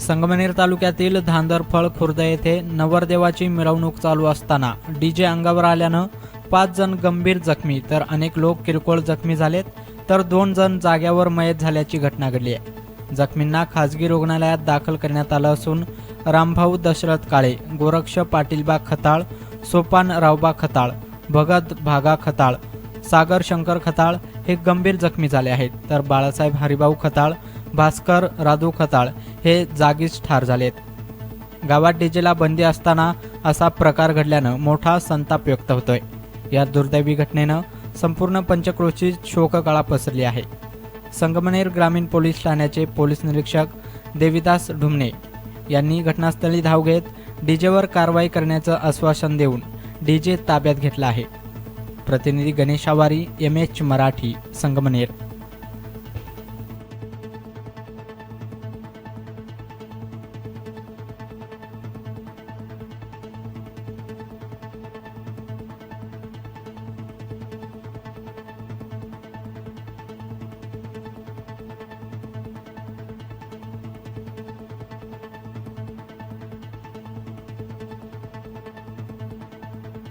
संगमनेर तालुक्यातील धांदरफळ खुर्द येथे नवरदेवाची मिरवणूक चालू असताना डीजे अंगावर आल्यानं पाच जण गंभीर जखमी तर अनेक लोक किरकोळ जखमी झालेत तर दोन जण जाग्यावर मयत झाल्याची घटना घडली आहे. जखमींना खासगी रुग्णालयात दाखल करण्यात आलं असून रामभाऊ दशरथ काळे गोरक्ष पाटीलबा खताळ सोपान रावबा खताळ भगत भागा खताळ सागर शंकर खताळ हे गंभीर जखमी झाले आहेत. तर बाळासाहेब हरिभाऊ खताळ भास्कर राधू खताळ हे जागीच ठार झालेत. गावात डीजेला बंदी असताना असा प्रकार घडल्यानं मोठा संताप व्यक्त होतोय. या दुर्दैवी घटनेनं संपूर्ण पंचक्रोशी शोककळा पसरली आहे. संगमनेर ग्रामीण पोलीस ठाण्याचे पोलीस निरीक्षक देविदास ढुमणे यांनी घटनास्थळी धाव घेत डीजेवर कारवाई करण्याचं आश्वासन देऊन डीजे ताब्यात घेतला आहे. प्रतिनिधी गणेश आवारी एम एच मराठी संगमनेर.